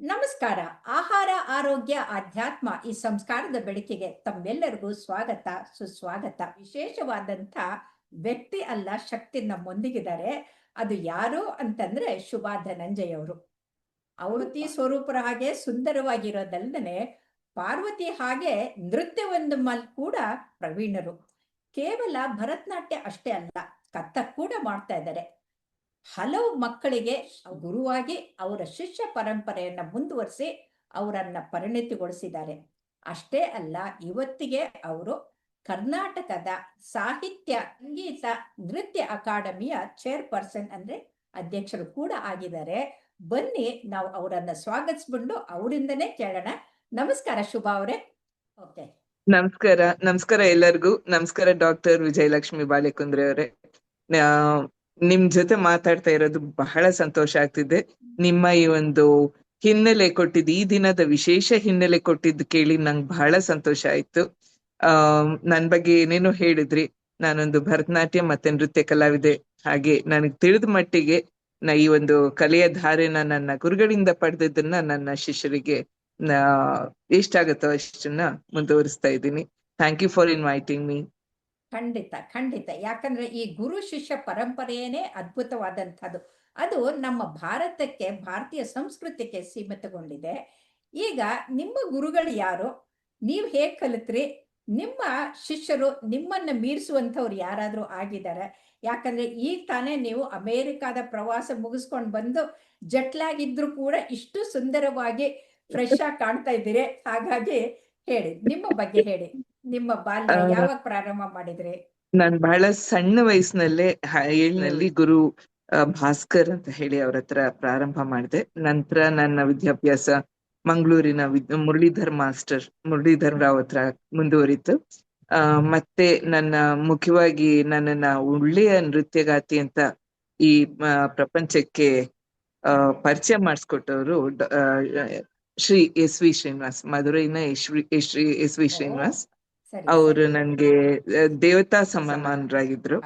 ನಮಸ್ಕಾರ. ಆಹಾರ ಆರೋಗ್ಯ ಆಧ್ಯಾತ್ಮ ಈ ಸಂಸ್ಕಾರದ ಬೆಳಕಿಗೆ ತಮ್ಮೆಲ್ಲರಿಗೂ ಸ್ವಾಗತ ಸುಸ್ವಾಗತ. ವಿಶೇಷವಾದಂತ ವ್ಯಕ್ತಿ ಅಲ್ಲ ಶಕ್ತಿ ನಮ್ಮೊಂದಿಗಿದ್ದಾರೆ. ಅದು ಯಾರು ಅಂತಂದ್ರೆ ಶುಭಾ ಧನಂಜಯ ಅವರು ಅವೃತಿ ಸ್ವರೂಪರ ಹಾಗೆ ಸುಂದರವಾಗಿರೋದಲ್ಲದೆ ಪಾರ್ವತಿ ಹಾಗೆ ನೃತ್ಯವೊಂದು ಮಲ್ ಕೂಡ ಪ್ರವೀಣರು. ಕೇವಲ ಭರತನಾಟ್ಯ ಅಷ್ಟೇ ಅಲ್ಲ ಕಥಕ್ ಕೂಡ ಮಾಡ್ತಾ ಇದ್ದಾರೆ. ಹಲವು ಮಕ್ಕಳಿಗೆ ಗುರುವಾಗಿ ಅವರ ಶಿಷ್ಯ ಪರಂಪರೆಯನ್ನ ಮುಂದುವರಿಸಿ ಅವರನ್ನ ಪರಿಣತಿಗೊಳಿಸಿದ್ದಾರೆ. ಅಷ್ಟೇ ಅಲ್ಲ, ಇವತ್ತಿಗೆ ಅವರು ಕರ್ನಾಟಕದ ಸಾಹಿತ್ಯ, ಸಂಗೀತ, ನೃತ್ಯ ಅಕಾಡೆಮಿಯ ಚೇರ್ಪರ್ಸನ್ ಅಂದ್ರೆ ಅಧ್ಯಕ್ಷರು ಕೂಡ ಆಗಿದ್ದಾರೆ. ಬನ್ನಿ, ನಾವು ಅವರನ್ನ ಸ್ವಾಗತಿಸ್ಬಿಟ್ಟು ಅವರಿಂದನೇ ಕೇಳೋಣ. ನಮಸ್ಕಾರ ಶುಭಾ ಅವರೇ. ಓಕೆ. ನಮಸ್ಕಾರ ನಮಸ್ಕಾರ ಎಲ್ಲರಿಗೂ. ನಮಸ್ಕಾರ ಡಾಕ್ಟರ್ ವಿಜಯಲಕ್ಷ್ಮಿ ಬಾಳೆಕುಂದ್ರೆ ಅವರೇ ನಿಮ್ ಜೊತೆ ಮಾತಾಡ್ತಾ ಇರೋದು ಬಹಳ ಸಂತೋಷ ಆಗ್ತಿದೆ. ನಿಮ್ಮ ಈ ಒಂದು ಹಿನ್ನೆಲೆ ಕೊಟ್ಟಿದ್ದು, ಈ ದಿನದ ವಿಶೇಷ ಹಿನ್ನೆಲೆ ಕೊಟ್ಟಿದ್ದು ಕೇಳಿ ನಂಗೆ ಬಹಳ ಸಂತೋಷ ಆಯ್ತು. ಆ ನನ್ ಬಗ್ಗೆ ಏನೇನೋ ಹೇಳಿದ್ರಿ. ನಾನೊಂದು ಭರತನಾಟ್ಯ ಮತ್ತೆ ನೃತ್ಯ ಕಲಾವಿದೆ. ಹಾಗೆ ನನಗೆ ತಿಳಿದ ಮಟ್ಟಿಗೆ ನಾ ಈ ಒಂದು ಕಲೆಯ ಧಾರೆನ ನನ್ನ ಗುರುಗಳಿಂದ ಪಡೆದಿದ್ದನ್ನ ನನ್ನ ಶಿಷ್ಯರಿಗೆ ಎಷ್ಟಾಗತ್ತೋ ಅಷ್ಟನ್ನ ಮುಂದುವರಿಸ್ತಾ ಇದ್ದೀನಿ. Thank you for inviting me ಖಂಡಿತ ಖಂಡಿತ. ಯಾಕಂದ್ರೆ ಈ ಗುರು ಶಿಷ್ಯ ಪರಂಪರೆಯೇ ಅದ್ಭುತವಾದಂಥದ್ದು. ಅದು ನಮ್ಮ ಭಾರತಕ್ಕೆ, ಭಾರತೀಯ ಸಂಸ್ಕೃತಿಗೆ ಸೀಮಿತಗೊಂಡಿದೆ. ಈಗ ನಿಮ್ಮ ಗುರುಗಳು ಯಾರು? ನೀವು ಹೇಗೆ ಕಲಿತ್ರಿ? ನಿಮ್ಮ ಶಿಷ್ಯರು ನಿಮ್ಮನ್ನ ಮೀರಿಸುವಂಥವ್ರು ಯಾರಾದರೂ ಆಗಿದ್ದಾರೆ? ಯಾಕಂದ್ರೆ ಈಗ ತಾನೇ ನೀವು ಅಮೇರಿಕಾದ ಪ್ರವಾಸ ಮುಗಿಸ್ಕೊಂಡು ಬಂದು ಜಟ್ಲಾಗಿದ್ರು ಕೂಡ ಇಷ್ಟು ಸುಂದರವಾಗಿ ಫ್ರೆಶ್ ಆಗಿ ಕಾಣ್ತಾ ಇದ್ದೀರಿ. ಹಾಗಾಗಿ ಹೇಳಿ, ನಿಮ್ಮ ಬಗ್ಗೆ ಹೇಳಿ. ನಿಮ್ಮ ಬಾಲ್ಯ ಯಾವಾಗ ಪ್ರಾರಂಭ ಮಾಡಿದ್ರಿ? ನಾನ್ ಬಹಳ ಸಣ್ಣ ವಯಸ್ಸಿನಲ್ಲೇ ಏಳ್ನಲ್ಲಿ ಗುರು ಭಾಸ್ಕರ್ ಅಂತ ಹೇಳಿ ಅವ್ರ ಹತ್ರ ಪ್ರಾರಂಭ ಮಾಡಿದೆ. ನಂತರ ನನ್ನ ವಿದ್ಯಾಭ್ಯಾಸ ಮಂಗಳೂರಿನ ವಿದ್ ಮುರಳೀಧರ್ ಮಾಸ್ಟರ್ ಮುರಳೀಧರ್ ರಾವ್ ಹತ್ರ ಮುಂದುವರಿತು. ಆ ಮತ್ತೆ ನನ್ನ ಮುಖ್ಯವಾಗಿ ನನ್ನನ್ನ ಒಳ್ಳೆಯ ನೃತ್ಯಗಾತಿ ಅಂತ ಈ ಪ್ರಪಂಚಕ್ಕೆ ಆ ಪರಿಚಯ ಮಾಡಿಸ್ಕೊಟ್ಟವರು ಶ್ರೀ ಎಸ್ ವಿ ಶ್ರೀನಿವಾಸ್ ಮಧುರೈನ ಶ್ರೀ ಎಸ್ ವಿ ಶ್ರೀನಿವಾಸ್. ಅವರು ನನ್ಗೆ ದೇವತಾ ಸಮಾನರಾಗಿದ್ರು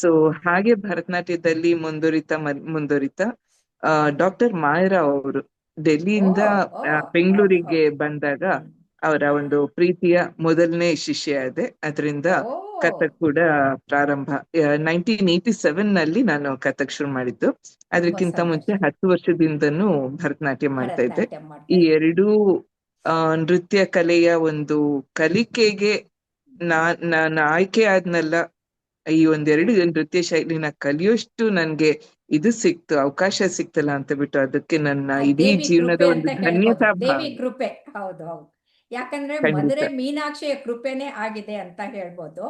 ಸೊ ಹಾಗೆ ಭರತನಾಟ್ಯದಲ್ಲಿ ಮುಂದುವರಿತ ಮುಂದುವರಿತಾ ಡಾಕ್ಟರ್ ಮಾಯರಾವ್ ಅವರು ಡೆಲ್ಲಿಯಿಂದ ಬೆಂಗಳೂರಿಗೆ ಬಂದಾಗ ಅವರ ಒಂದು ಪ್ರೀತಿಯ ಮೊದಲನೇ ಶಿಷ್ಯ ಇದೆ. ಅದರಿಂದ ಕಥಕ್ ಕೂಡ ಪ್ರಾರಂಭ ನೈನ್ಟೀನ್ ಏಯ್ಟಿ ಸೆವೆನ್ನಲ್ಲಿ ನಾನು ಕಥಕ್ ಶುರು ಮಾಡಿದ್ದು. ಅದಕ್ಕಿಂತ ಮುಂಚೆ ಹತ್ತು ವರ್ಷದಿಂದನೂ ಭರತನಾಟ್ಯ ಮಾಡ್ತಾ ಇದ್ದೆ. ಈ ಎರಡೂ ನೃತ್ಯ ಕಲೆಯ ಒಂದು ಕಲಿಕೆಗೆ ನಾ ನಾನು ಆಯ್ಕೆ ಆದ್ನಲ್ಲ ಈ ಒಂದೆರಡು ನೃತ್ಯ ಶೈಲಿನ ಕಲಿಯೋಷ್ಟು ನನ್ಗೆ ಇದು ಸಿಕ್ತು ಅವಕಾಶ ಸಿಕ್ತಲ್ಲ ಅಂತ ಬಿಟ್ಟು ಅದಕ್ಕೆ ನನ್ನ ಇಡೀ ಜೀವನದ ಒಂದು ಧನ್ಯತಾ ಕೃಪೆ ಹೌದು ಹೌದು. ಯಾಕಂದ್ರೆ ಮದುರೆ ಮೀನಾಕ್ಷಿಯ ಕೃಪೆನೆ ಆಗಿದೆ ಅಂತ ಹೇಳ್ಬೋದು.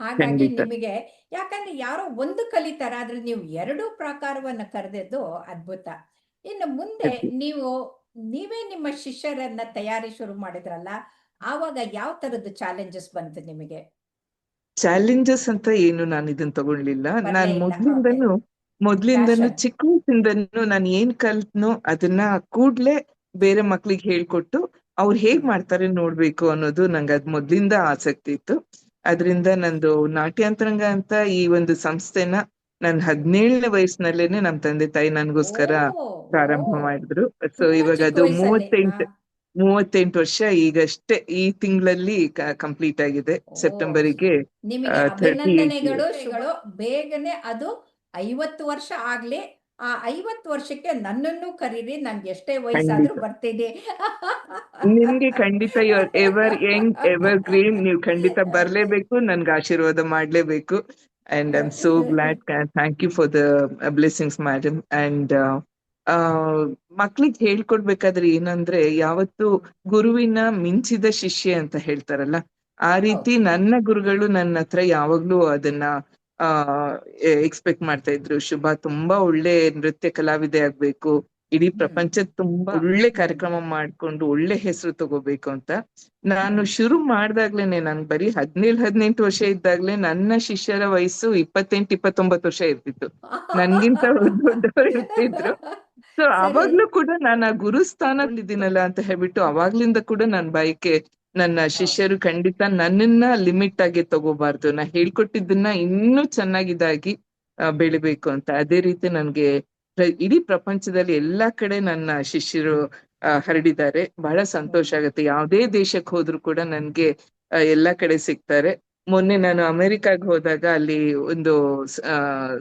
ಹಾಗಾಗಿ ನಿಮಗೆ ಯಾಕಂದ್ರೆ ಯಾರೋ ಒಂದು ಕಲಿತಾರ ಆದ್ರೆ ನೀವು ಎರಡು ಪ್ರಕಾರವನ್ನ ಕರೆದಿದ್ದು ಅದ್ಭುತ. ಇನ್ನು ಮುಂದೆ ನೀವು ನೀವೇ ನಿಮ್ಮ ಶಿಷ್ಯರನ್ನ ತಯಾರಿ ಶುರು ಮಾಡಿದ್ರಲ್ಲ ಆವಾಗ ಯಾವ ತರದ್ದು ಚಾಲೆಂಜಸ್ ಬಂತು ನಿಮಗೆ? ಚಾಲೆಂಜಸ್ ಅಂತ ಏನು ನಾನು ಇದನ್ನ ತಗೊಳ್ಳಿಲ್ಲ ನಾನು ಮೊದ್ಲಿಂದನು ಮೊದ್ಲಿಂದನು ಚಿಕ್ಕ ವಯಸ್ಸಿಂದನು ನಾನು ಏನ್ ಕಲ್ತ್ನೋ ಅದನ್ನ ಕೂಡ್ಲೆ ಬೇರೆ ಮಕ್ಳಿಗೆ ಹೇಳ್ಕೊಟ್ಟು ಅವ್ರು ಹೇಗ್ ಮಾಡ್ತಾರೆ ನೋಡ್ಬೇಕು ಅನ್ನೋದು ನಂಗೆ ಅದ್ ಮೊದ್ಲಿಂದ ಆಸಕ್ತಿ ಇತ್ತು. ಅದರಿಂದ ನಂದು ನಾಟ್ಯಾಂತರಂಗ ಅಂತ ಈ ಒಂದು ಸಂಸ್ಥೆನ ನನ್ ಹದಿನೇಳನೇ ವಯಸ್ಸಿನಲ್ಲೇನೆ ನಮ್ ತಂದೆ ತಾಯಿ ನನ್ಗೋಸ್ಕರ ಪ್ರಾರಂಭ ಮಾಡಿದ್ರು. ಸೊ ಇವಾಗ ಅದು ಮೂವತ್ತೆಂಟು ಮೂವತ್ತೆಂಟು ವರ್ಷ ಈಗಷ್ಟೇ ಈ ತಿಂಗಳಲ್ಲಿ ಕಂಪ್ಲೀಟ್ ಆಗಿದೆ. ಸೆಪ್ಟೆಂಬರಿಗೆ ಬೇಗನೆ ಅದು ಐವತ್ತು ವರ್ಷ ಆಗ್ಲಿ ಆ ಐವತ್ತು ವರ್ಷಕ್ಕೆ ನನ್ನನ್ನು ಕರೀರಿ ನನ್ಗೆ ಎಷ್ಟೇ ವಯಸ್ಸಾದ್ರೂ ಬರ್ತೀನಿ. ನಿಮ್ಗೆ ಖಂಡಿತ ಎವರ್ ಯಂಗ್ ಎವರ್ ಗ್ರೀನ್ ನೀವು ಖಂಡಿತ ಬರ್ಲೇಬೇಕು ನನ್ಗೆ ಆಶೀರ್ವಾದ ಮಾಡ್ಲೇಬೇಕು. And I'm so glad. Thank you for the blessings, madam. And and ಆ ಮಕ್ಳಿಗೆ ಹೇಳ್ಕೊಡ್ಬೇಕಾದ್ರೆ ಏನಂದ್ರೆ ಯಾವತ್ತು ಗುರುವಿನ ಮಿಂಚಿದ ಶಿಷ್ಯ ಅಂತ ಹೇಳ್ತಾರಲ್ಲ ಆ ರೀತಿ ನನ್ನ ಗುರುಗಳು ನನ್ನ ಹತ್ರ ಯಾವಾಗ್ಲೂ ಅದನ್ನ ಆ ಎಕ್ಸ್ಪೆಕ್ಟ್ ಮಾಡ್ತಾ ಇದ್ರು ಶುಭ ತುಂಬಾ ಒಳ್ಳೆ ನೃತ್ಯ ಕಲಾವಿದೆ ಆಗ್ಬೇಕು ಇಡೀ ಪ್ರಪಂಚದ ತುಂಬಾ ಒಳ್ಳೆ ಕಾರ್ಯಕ್ರಮ ಮಾಡ್ಕೊಂಡು ಒಳ್ಳೆ ಹೆಸರು ತಗೋಬೇಕು ಅಂತ. ನಾನು ಶುರು ಮಾಡ್ದಾಗ್ಲೇನೆ ನನ್ ಬರೀ ಹದಿನೇಳು ಹದಿನೆಂಟು ವರ್ಷ ಇದ್ದಾಗ್ಲೇ ನನ್ನ ಶಿಷ್ಯರ ವಯಸ್ಸು ಇಪ್ಪತ್ತೆಂಟು ಇಪ್ಪತ್ತೊಂಬತ್ತು ವರ್ಷ ಇರ್ತಿತ್ತು. ನನ್ಗಿಂತ ದೊಡ್ಡವರು ಇರ್ತಿದ್ರು. ಸೊ ಅವಾಗ್ಲೂ ಕೂಡ ನಾನು ಆ ಗುರುಸ್ಥಾನ ಇದ್ದೀನಲ್ಲ ಅಂತ ಹೇಳ್ಬಿಟ್ಟು ಅವಾಗ್ಲಿಂದ ಕೂಡ ನನ್ ಬಯಕೆ ನನ್ನ ಶಿಷ್ಯರು ಖಂಡಿತ ನನ್ನನ್ನ ಲಿಮಿಟ್ ಆಗಿ ತಗೋಬಾರ್ದು. ನಾ ಹೇಳ್ಕೊಟ್ಟಿದ್ದನ್ನ ಇನ್ನೂ ಚೆನ್ನಾಗಿದಾಗಿ ಬೆಳಿಬೇಕು ಅಂತ. ಅದೇ ರೀತಿ ನನ್ಗೆ ಇಡೀ ಪ್ರಪಂಚದಲ್ಲಿ ಎಲ್ಲಾ ಕಡೆ ನನ್ನ ಶಿಷ್ಯರು ಹರಡಿದ್ದಾರೆ. ಬಹಳ ಸಂತೋಷ ಆಗುತ್ತೆ. ಯಾವುದೇ ದೇಶಕ್ಕೆ ಹೋದ್ರು ಕೂಡ ನನ್ಗೆ ಎಲ್ಲಾ ಕಡೆ ಸಿಗ್ತಾರೆ. ಮೊನ್ನೆ ನಾನು ಅಮೆರಿಕಾಗ್ ಹೋದಾಗ ಅಲ್ಲಿ ಒಂದು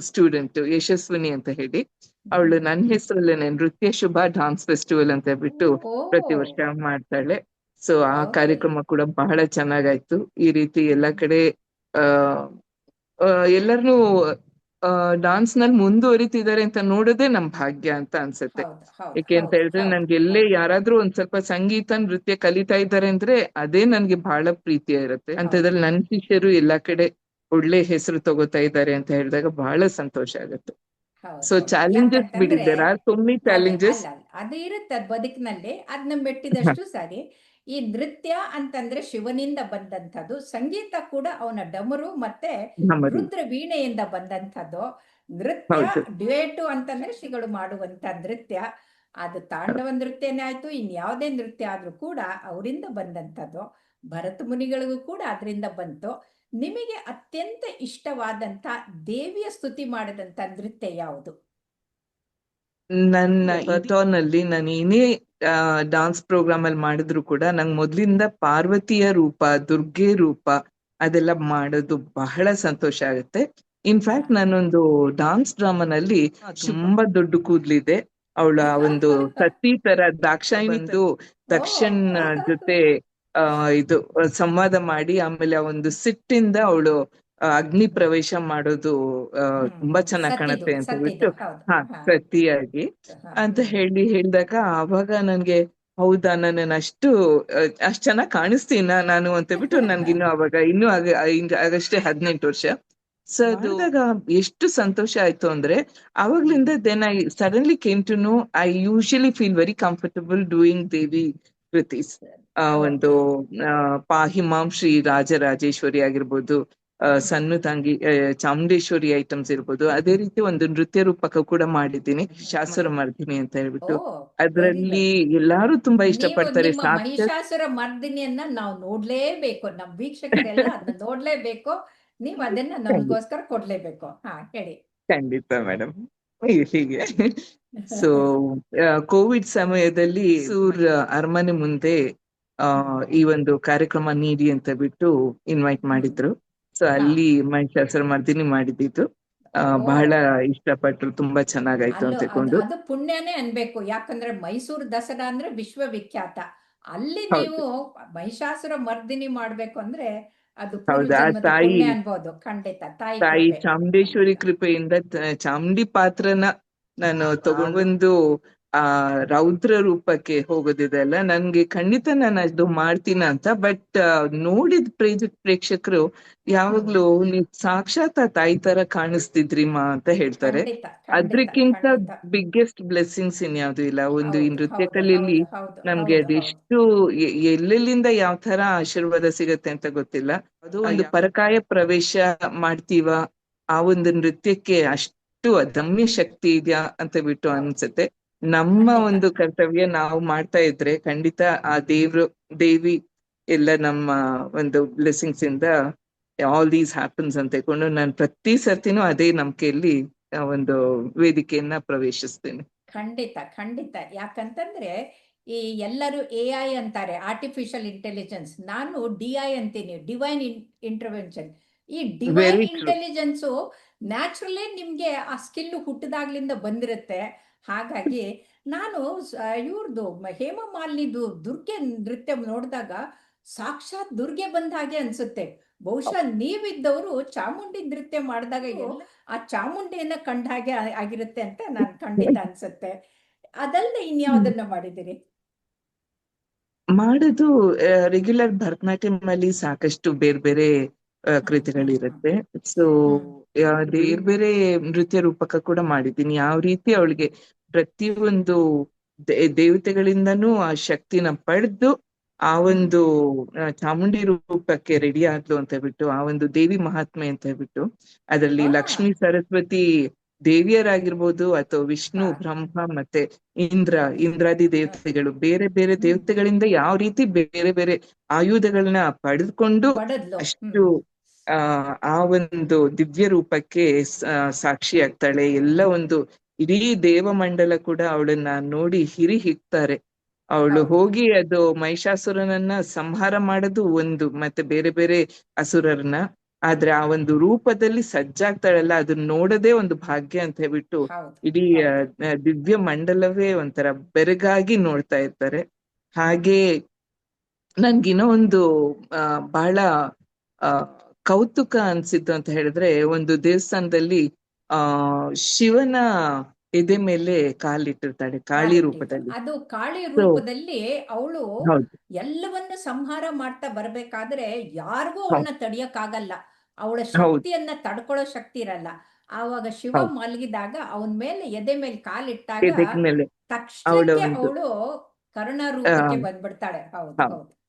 ಸ್ಟೂಡೆಂಟ್ ಯಶಸ್ವಿನಿ ಅಂತ ಹೇಳಿ. ಅವಳು ನನ್ನ ಹೆಸರಲ್ಲೇನೆ ನೃತ್ಯ ಶುಭ ಡಾನ್ಸ್ ಫೆಸ್ಟಿವಲ್ ಅಂತ ಹೇಳ್ಬಿಟ್ಟು ಪ್ರತಿ ವರ್ಷ ಮಾಡ್ತಾಳೆ. ಸೊ ಆ ಕಾರ್ಯಕ್ರಮ ಕೂಡ ಬಹಳ ಚೆನ್ನಾಗಾಯ್ತು. ಈ ರೀತಿ ಎಲ್ಲಾ ಕಡೆ ಆ ಎಲ್ಲರನ್ನು ಡಾನ್ಸ್ನಲ್ಲಿ ಮುಂದುವರಿತಿದ್ದಾರೆ ಅಂತ ನೋಡೋದೇ ನಮ್ ಭಾಗ್ಯ ಅಂತ ಅನ್ಸುತ್ತೆ. ಯಾಕೆ ಅಂತ ಹೇಳಿದ್ರೆ ನನ್ಗೆ ಎಲ್ಲೇ. ಯಾರಾದ್ರೂ ಒಂದ್ ಸ್ವಲ್ಪ ಸಂಗೀತ ನೃತ್ಯ ಕಲಿತಾ ಇದ್ದಾರೆ ಅಂದ್ರೆ ಅದೇ ನನ್ಗೆ ಬಹಳ ಪ್ರೀತಿಯ ಇರುತ್ತೆ. ಅಂತದ್ರಲ್ಲಿ ನನ್ ಶಿಷ್ಯರು ಎಲ್ಲಾ ಕಡೆ ಒಳ್ಳೆ ಹೆಸರು ತಗೋತಾ ಇದ್ದಾರೆ ಅಂತ ಹೇಳಿದಾಗ ಬಹಳ ಸಂತೋಷ ಆಗುತ್ತೆ. ಸೊ ಚಾಲೆಂಜಸ್ ಬಿಡಿದ್ದಾರೆ ಆರ್ ಸೊ ಮೆನಿ ಅದೇ, ಚಾಲೆಂಜಸ್. ಅದು ಇರುತ್ತೆ ಬದುಕಿನಲ್ಲಿ. ಅದನ್ನ ಮೆಟ್ಟಿದಷ್ಟು ಸರಿ. ಈ ನೃತ್ಯ ಅಂತಂದ್ರೆ ಶಿವನಿಂದ ಬಂದಂಥದ್ದು ಸಂಗೀತ ಕೂಡ ಅವನ ಡಮರು ಮತ್ತೆ ರುದ್ರ ವೀಣೆಯಿಂದ ಬಂದಂಥದ್ದು. ನೃತ್ಯ. ಡ್ಯುಯೇಟು ಅಂತಂದ್ರೆ ಶ್ರೀಗಳು ಮಾಡುವಂತ ನೃತ್ಯ. ಅದು ತಾಂಡವ ನೃತ್ಯನೇ ಆಯ್ತು ಇನ್ಯಾವುದೇ ನೃತ್ಯ ಆದ್ರೂ ಕೂಡ ಅವರಿಂದ ಬಂದಂಥದ್ದು. ಭರತ ಮುನಿಗಳಿಗೂ ಕೂಡ ಅದರಿಂದ ಬಂತು. ನಿಮಗೆ ಅತ್ಯಂತ ಇಷ್ಟವಾದಂತ ದೇವಿಯ ಸ್ತುತಿ ಮಾಡಿದಂತ ನೃತ್ಯ ಯಾವುದು? ನನ್ನ ನಲ್ಲಿ ನಾನು ಏನೇ ಡಾನ್ಸ್ ಪ್ರೋಗ್ರಾಮ್ ಅಲ್ಲಿ ಮಾಡಿದ್ರು ಕೂಡ ನಂಗೆ ಮೊದ್ಲಿಂದ ಪಾರ್ವತಿಯ ರೂಪ ದುರ್ಗೆ ರೂಪ ಅದೆಲ್ಲ ಮಾಡೋದು ಬಹಳ ಸಂತೋಷ ಆಗುತ್ತೆ. ಇನ್ಫ್ಯಾಕ್ಟ್ ನಾನೊಂದು ಡಾನ್ಸ್ ಡ್ರಾಮಾನಲ್ಲಿ ತುಂಬಾ. ದೊಡ್ಡ ಕೂದ್ಲಿದೆ. ಅವಳ ಒಂದು ಸತಿ ತರ ದಾಕ್ಷಾಯಿಣಿದು ದಕ್ಷಿಣ ಜೊತೆ ಆ ಇದು ಸಂವಾದ ಮಾಡಿ ಆಮೇಲೆ ಆ ಒಂದು ಸಿಟ್ಟಿಂದ ಅವಳು ಅಗ್ನಿ ಪ್ರವೇಶ ಮಾಡೋದು ತುಂಬಾ ಚೆನ್ನಾಗಿ ಕಾಣುತ್ತೆ ಅಂತ ಹೇಳ್ಬಿಟ್ಟು ಬಿಟ್ಟು. ಹಾ ಸತಿಯಾಗಿ ಅಂತ ಹೇಳಿ ಹೇಳಿದಾಗ ಅವಾಗ ನನ್ಗೆ ಹೌದಾ ನನ್ನ ಅಷ್ಟು ಅಷ್ಟ್ ಚೆನ್ನಾಗ್ ಕಾಣಿಸ್ತೀನ ನಾನು ಅಂತ ಬಿಟ್ಟು ನನ್ಗಿನ್ನು ಅವಾಗ ಇನ್ನು ಆಗಷ್ಟೇ ಹದಿನೆಂಟು ವರ್ಷ. ಸೊ ಅದಾಗ ಎಷ್ಟು ಸಂತೋಷ ಆಯ್ತು ಅಂದ್ರೆ ಅವಾಗ್ಲಿಂದ then I suddenly came to know I usually feel very comfortable doing Devi kritis ಆ ಒಂದು ಪಾಹಿಮಾಂ ಶ್ರೀ ರಾಜರಾಜೇಶ್ವರಿ ಆಗಿರ್ಬೋದು ಸಣ್ಣ ತಂಗಿ ಚಾಮುಂಡೇಶ್ವರಿ ಐಟಮ್ಸ್ ಇರ್ಬೋದು. ಅದೇ ರೀತಿ ಒಂದು ನೃತ್ಯ ರೂಪಕ ಕೂಡ ಮಾಡಿದ್ದೀನಿ. ಶಾಸ್ತ್ರ ಮರ್ದಿನಿ ಅಂತ ಹೇಳ್ಬಿಟ್ಟು. ಅದರಲ್ಲಿ ಎಲ್ಲಾರು ತುಂಬಾ ಇಷ್ಟಪಡ್ತಾರೆ. ಶಾಸುರ ಮರ್ದಿನಿಯನ್ನ ನಾವು ನೋಡ್ಲೇಬೇಕು. ನಮ್ಮ ವೀಕ್ಷಕರೆಲ್ಲ ಅದನ್ನ ನೋಡ್ಲೇಬೇಕು. ನೀವು ಅದನ್ನ ನಮಗೋಸ್ಕರ ಕೊಡ್ಲೇಬೇಕು. ಹಾ ಹೇಳಿ. ಖಂಡಿತ ಮೇಡಮ್ ಹೀಗೆ. ಸೊ ಕೋವಿಡ್ ಸಮಯದಲ್ಲಿ ಸೂರ್ ಅರಮನೆ ಮುಂದೆ ಈ ಒಂದು ಕಾರ್ಯಕ್ರಮ ನೀಡಿ ಅಂತ ಬಿಟ್ಟು ಇನ್ವೈಟ್ ಮಾಡಿದ್ರು. ಸೊ ಅಲ್ಲಿ ಮಹಿಷಾಸುರ ಮರ್ದಿನಿ ಮಾಡಿದ್ದು. ಬಹಳ ಇಷ್ಟಪಟ್ಟರು ತುಂಬಾ ಚೆನ್ನಾಗಾಯ್ತು ಅಂತ ತಿಳ್ಕೊಂಡು ಅದು ಪುಣ್ಯನೇ ಅನ್ಬೇಕು. ಯಾಕಂದ್ರೆ ಮೈಸೂರು ದಸರಾ ಅಂದ್ರೆ ವಿಶ್ವವಿಖ್ಯಾತ. ಅಲ್ಲಿ. ನೀವು ಮಹಿಷಾಸುರ ಮರ್ದಿನಿ ಮಾಡ್ಬೇಕು ಅಂದ್ರೆ ಅದು ಹೌದು, ತಾಯಿ- ಅನ್ಬೋದು. ಖಂಡಿತ. ತಾಯಿ ತಾಯಿ ಚಾಮುಂಡೇಶ್ವರಿ ಕೃಪೆಯಿಂದ ಚಾಮುಂಡಿ ಪಾತ್ರನ ನಾನು ತಗೊಂಡ್ಬಂದು ಆ ರೌದ್ರ ರೂಪಕ್ಕೆ ಹೋಗೋದಿದೆ ಅಲ್ಲ? ನನ್ಗೆ ಖಂಡಿತ ನಾನು ಅದು ಮಾಡ್ತೀನ ಅಂತ ಬಟ್ ನೋಡಿದ ಪ್ರೇಜ ಪ್ರೇಕ್ಷಕರು ಯಾವಾಗ್ಲೂ ನೀವ್ ಸಾಕ್ಷಾತ್ ಆ ತಾಯಿ ತರ ಕಾಣಿಸ್ತಿದ್ರಿ ಮಾ ಅಂತ ಹೇಳ್ತಾರೆ. ಅದ್ರಕ್ಕಿಂತ. ಬಿಗ್ಗೆಸ್ಟ್ ಬ್ಲೆಸ್ಸಿಂಗ್ಸ್ ಇನ್ಯಾವುದು ಇಲ್ಲ? ಒಂದು ಈ ನೃತ್ಯ ಕಲೆಯಲ್ಲಿ ನಮ್ಗೆ. ಅದೆಷ್ಟು ಎಲ್ಲೆಲ್ಲಿಂದ ಯಾವ ತರ ಆಶೀರ್ವಾದ ಸಿಗತ್ತೆ ಅಂತ ಗೊತ್ತಿಲ್ಲ. ಅದು ಒಂದು ಪರಕಾಯ ಪ್ರವೇಶ ಮಾಡ್ತೀವ ಆ ಒಂದು ನೃತ್ಯಕ್ಕೆ ಅಷ್ಟು ಅದಮ್ಯ ಶಕ್ತಿ ಇದೆಯಾ ಅಂತ ಬಿಟ್ಟು ಅನ್ಸುತ್ತೆ. ನಮ್ಮ ಒಂದು ಕರ್ತವ್ಯ ನಾವು ಮಾಡ್ತಾ ಇದ್ರೆ ಖಂಡಿತ ಆ ದೇವ್ರು ದೇವಿ ಎಲ್ಲ ನಮ್ಮ ಒಂದು ಬ್ಲೆಸ್ಸಿಂಗ್ಸ್ ಇಂದ ಆಲ್ ದೀಸ್ ಹ್ಯಾಪನ್ಸ್ ಅಂತ ಹೇಳ್ಕೊಂಡು ನಾನು ಪ್ರತಿ ಸರ್ತಿನೂ ಅದೇ ನಂಬಿಕೆಯಲ್ಲಿ ಒಂದು ವೇದಿಕೆಯನ್ನ ಪ್ರವೇಶಿಸ್ತೇನೆ. ಖಂಡಿತ ಖಂಡಿತ. ಯಾಕಂತಂದ್ರೆ ಈ ಎಲ್ಲರೂ ಎ ಐ ಅಂತಾರೆ ಆರ್ಟಿಫಿಷಿಯಲ್ ಇಂಟೆಲಿಜೆನ್ಸ್ ನಾನು ಡಿ ಐ ಅಂತೀನಿ ಡಿವೈನ್ ಇಂಟರ್ವೆನ್ಷನ್ ಈ ಡಿವೈನ್ ಇಂಟೆಲಿಜೆನ್ಸು ನ್ಯಾಚುರಲಿ ನಿಮ್ಗೆ ಆ ಸ್ಕಿಲ್ ಹುಟ್ಟಿದಾಗ್ಲಿಂದ ಬಂದಿರುತ್ತೆ. ಹಾಗಾಗಿ ನಾನು ಇವ್ರದ್ದು ಹೇಮಮಾಲಿನಿದು ದುರ್ಗೆ ನೃತ್ಯ ನೋಡಿದಾಗ ಸಾಕ್ಷಾತ್ ದುರ್ಗೆ ಬಂದ ಹಾಗೆ ಅನ್ಸುತ್ತೆ. ಬಹುಶಃ ನೀವಿದ್ದವರು ಚಾಮುಂಡಿ ನೃತ್ಯ ಮಾಡಿದಾಗ ಆ ಚಾಮುಂಡಿಯನ್ನ ಕಂಡ ಹಾಗೆ ಆಗಿರುತ್ತೆ ಅಂತ ನಾನು ಖಂಡಿತ ಅನ್ಸುತ್ತೆ. ಅದಲ್ಲದೆ ಇನ್ಯಾವುದನ್ನ ಮಾಡಿದಿರಿ? ಮಾಡೋದು ರೆಗ್ಯುಲರ್ ಭರತನಾಟ್ಯಂ ಅಲ್ಲಿ ಸಾಕಷ್ಟು ಬೇರೆ ಬೇರೆ ಕೃತಿಗಳಿರುತ್ತೆ. ಸೊ ಬೇರೆ ಬೇರೆ ನೃತ್ಯ ರೂಪಕ ಕೂಡ ಮಾಡಿದ್ದೀನಿ. ಯಾವ ರೀತಿ ಅವಳಿಗೆ ಪ್ರತಿಯೊಂದು ದೇವತೆಗಳಿಂದನೂ ಆ ಶಕ್ತಿನ ಪಡೆದು ಆ ಒಂದು ಚಾಮುಂಡಿ ರೂಪಕ್ಕೆ ರೆಡಿ ಆದ್ಲು ಅಂತ ಹೇಳ್ಬಿಟ್ಟು ಆ ಒಂದು ದೇವಿ ಮಹಾತ್ಮೆ ಅಂತ ಹೇಳ್ಬಿಟ್ಟು ಅದರಲ್ಲಿ ಲಕ್ಷ್ಮಿ ಸರಸ್ವತಿ ದೇವಿಯರಾಗಿರ್ಬೋದು ಅಥವಾ ವಿಷ್ಣು ಬ್ರಹ್ಮ ಮತ್ತೆ ಇಂದ್ರ ಇಂದ್ರಾದಿ ದೇವತೆಗಳು ಬೇರೆ ಬೇರೆ ದೇವತೆಗಳಿಂದ ಯಾವ ರೀತಿ ಬೇರೆ ಬೇರೆ ಆಯುಧಗಳನ್ನ ಪಡೆದುಕೊಂಡು ಅಷ್ಟು ಆ ಒಂದು ದಿವ್ಯ ರೂಪಕ್ಕೆ ಸಾಕ್ಷಿ ಆಗ್ತಾಳೆ ಎಲ್ಲ ಒಂದು ಇಡೀ ದೇವಮಂಡಲ ಕೂಡ ಅವಳನ್ನ ನೋಡಿ ಹಿರಿ ಹಿಗ್ತಾರೆ ಅವಳು ಹೋಗಿ ಅದು ಮಹಿಷಾಸುರನನ್ನ ಸಂಹಾರ ಮಾಡೋದು ಒಂದು ಮತ್ತೆ ಬೇರೆ ಬೇರೆ ಅಸುರರನ್ನ. ಆದ್ರೆ ಆ ಒಂದು ರೂಪದಲ್ಲಿ ಸಜ್ಜಾಗ್ತಾಳಲ್ಲ ಅದನ್ನ ನೋಡೋದೇ ಒಂದು ಭಾಗ್ಯ ಅಂತ ಹೇಳ್ಬಿಟ್ಟು ಇಡೀ ದಿವ್ಯ ಮಂಡಲವೇ ಒಂಥರ ಬೆರಗಾಗಿ ನೋಡ್ತಾ ಇರ್ತಾರೆ. ಹಾಗೆ ನನ್ಗಿನ್ನೋ ಒಂದು ಬಹಳ ಆ, ಕೌತುಕ ಅನ್ಸಿದ್ದು ಅಂತ ಹೇಳಿದ್ರೆ ಒಂದು ದೇವಸ್ಥಾನದಲ್ಲಿ ಆ ಶಿವನ ಎದೆ ಮೇಲೆ ಕಾಲಿಟ್ಟಿರ್ತಾಳೆ ಕಾಳಿ ರೂಪದಲ್ಲಿ. ಅದು ಕಾಳಿ ರೂಪದಲ್ಲಿ ಅವಳು ಎಲ್ಲವನ್ನೂ ಸಂಹಾರ ಮಾಡ್ತಾ ಬರ್ಬೇಕಾದ್ರೆ ಯಾರಿಗೂ ಅವಳನ್ನ ತಡಿಯಕ್ಕಾಗಲ್ಲ. ಅವಳ. ಶಕ್ತಿಯನ್ನ ತಡ್ಕೊಳ್ಳೋ ಶಕ್ತಿ ಇರಲ್ಲ. ಆವಾಗ ಶಿವ ಮಲಗಿದಾಗ ಅವನ್ ಮೇಲೆ ಎದೆ ಮೇಲೆ ಕಾಲಿಟ್ಟಾಗ ತಕ್ಷಣ ತಕ್ಷಣಕ್ಕೆ ಅವಳು ಕರ್ಣ ರೂಪಕ್ಕೆ ಬಂದ್ಬಿಡ್ತಾಳೆ. ಹೌದು. ಹೌದು.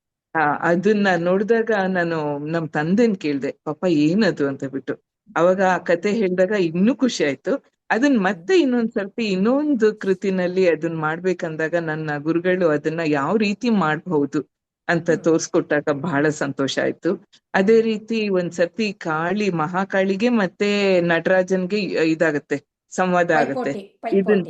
ಅದನ್ನ ನೋಡಿದಾಗ ನಾನು ನಮ್ ತಂದೆನ್ ಕೇಳ್ದೆ ಪಾಪ ಏನದು? ಅಂತ ಬಿಟ್ಟು. ಅವಾಗ ಆ ಕತೆ ಹೇಳಿದಾಗ ಇನ್ನೂ ಖುಷಿ ಆಯ್ತು. ಅದನ್ನ ಮತ್ತೆ ಇನ್ನೊಂದ್ ಸ್ವಲ್ಪ ಇನ್ನೊಂದು ಕೃತಿನಲ್ಲಿ ಅದನ್ನ ಮಾಡ್ಬೇಕಂದಾಗ ನನ್ನ ಗುರುಗಳು ಅದನ್ನ ಯಾವ ರೀತಿ ಮಾಡಬಹುದು ಅಂತ. ತೋರ್ಸ್ಕೊಟ್ಟಾಗ ಬಹಳ ಸಂತೋಷ ಆಯ್ತು. ಅದೇ ರೀತಿ ಒಂದ್ ಸರ್ತಿ ಕಾಳಿ ಮಹಾಕಾಳಿಗೆ ಮತ್ತೆ ನಟರಾಜನ್ಗೆ ಇದಾಗತ್ತೆ ಸಂವಾದ ಆಗತ್ತೆ. ಇದನ್-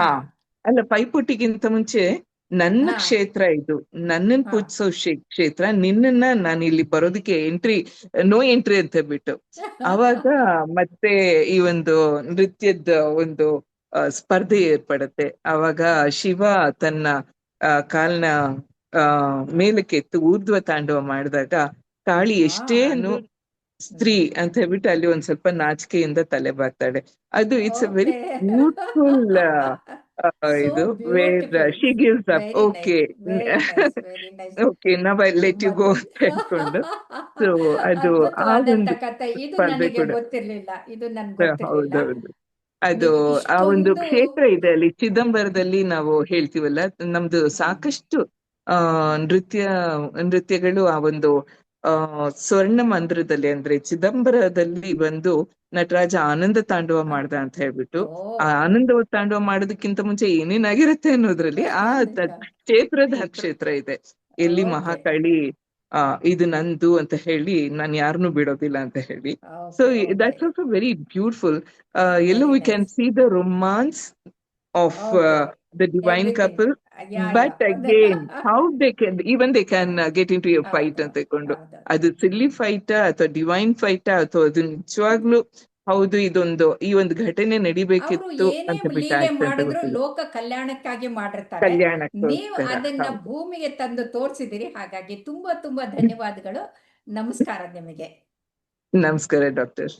ಹಾ. ಅಲ್ಲ ಪೈಪೋಟಿಗಿಂತ ಮುಂಚೆ ನನ್ನ ಕ್ಷೇತ್ರ ಇದು. ನನ್ನನ್. ಪೂಜಿಸೋ ಕ್ಷೇತ್ರ ನಿನ್ನನ್ನ ನಾನು ಇಲ್ಲಿ ಬರೋದಕ್ಕೆ ಎಂಟ್ರಿ ನೋ ಎಂಟ್ರಿ ಅಂತ ಬಿಟ್ಟು ಅವಾಗ ಮತ್ತೆ ಈ ಒಂದು ನೃತ್ಯದ ಒಂದು ಸ್ಪರ್ಧೆ ಏರ್ಪಡತ್ತೆ. ಅವಾಗ ಶಿವ ತನ್ನ ಕಾಲ್ನ ಆ ಮೇಲಕ್ಕೆ ಎತ್ತು ಊರ್ಧ್ವ ತಾಂಡವ ಮಾಡಿದಾಗ ಕಾಳಿ ಎಷ್ಟೇನು ಎಷ್ಟೇ ಸ್ತ್ರೀ ಅಂತ ಹೇಳ್ಬಿಟ್ಟು ಅಲ್ಲಿ ಒಂದ್ ಸ್ವಲ್ಪ ನಾಚಿಕೆಯಿಂದ ತಲೆ ಬಾಗ್ತಾಳೆ. ಅದು ಇಟ್ಸ್ ಅ ವೆರಿ. ಬ್ಯೂಟಿಫುಲ್ ಇದು. Where she gives up okay. Okay ನಾವ್ ಐ ಲೆಟ್ ಯು ಗೋ ಅಂತ ಹೇಳ್ಕೊಂಡು So, ಅದು ಆ ಒಂದು ಸ್ಪರ್ಧೆ ನನಗೆ ಕೂಡ. ಇದು ನನ್ಗೆ ಗೊತ್ತಿರ್ಲಿಲ್ಲ. ಹೌದೌದು. ಅದು ಆ ಒಂದು ಕ್ಷೇತ್ರ ಇದೆ ಅಲ್ಲಿ. ಚಿದಂಬರದಲ್ಲಿ ನಾವು ಹೇಳ್ತೀವಲ್ಲ ನಮ್ದು ಸಾಕಷ್ಟು ನೃತ್ಯ ನೃತ್ಯಗಳು ಆ ಒಂದು ಆ ಸ್ವರ್ಣ ಮಂದಿರದಲ್ಲಿ ಅಂದ್ರೆ ಚಿದಂಬರದಲ್ಲಿ ಬಂದು ನಟರಾಜ ಆನಂದ ತಾಂಡವ ಮಾಡ್ದ ಅಂತ ಹೇಳ್ಬಿಟ್ಟು ಆ ಆನಂದ ತಾಂಡವ ಮಾಡೋದಕ್ಕಿಂತ ಮುಂಚೆ ಏನೇನಾಗಿರುತ್ತೆ ಅನ್ನೋದ್ರಲ್ಲಿ ಆ ಕ್ಷೇತ್ರದ ಕ್ಷೇತ್ರ ಇದೆ. ಎಲ್ಲಿ ಮಹಾಕಳಿ ಆ ಇದು ನಂದು ಅಂತ ಹೇಳಿ ನಾನು ಯಾರನ್ನು ಬಿಡೋದಿಲ್ಲ ಅಂತ ಹೇಳಿ. So. That's also very beautiful yellow we can. See the romance of the divine Everything. Couple Yeah, but yeah. Again how they can even they can get into a fight ಹೌದು, ಅಂತ ತಕೊಂಡು ಅದು ಸಿಲ್ಲಿ ಫೈಟಾ ಅಥವಾ ಡಿವೈನ್ ಫೈಟಾ ಅಥವಾ ಅದು ನಿಜವಾಗ್ಲೂ ಹೌದು ಇದೊಂದು ಈ ಒಂದು ಘಟನೆ ನಡಿಬೇಕಿತ್ತು ಅಂತ ಬಿಟ್ಟು ಲೋಕ ಕಲ್ಯಾಣಕ್ಕಾಗಿ ಮಾಡಿರ್ತಾರೆ. ನೀವು ಅದನ್ನ ಭೂಮಿಗೆ ತಂದು ತೋರಿಸಿದಿರಿ. ಹಾಗಾಗಿ ತುಂಬಾ ತುಂಬಾ ಧನ್ಯವಾದಗಳು. ನಮಸ್ಕಾರ ನಿಮಗೆ. ನಮಸ್ಕಾರ ಡಾಕ್ಟರ್.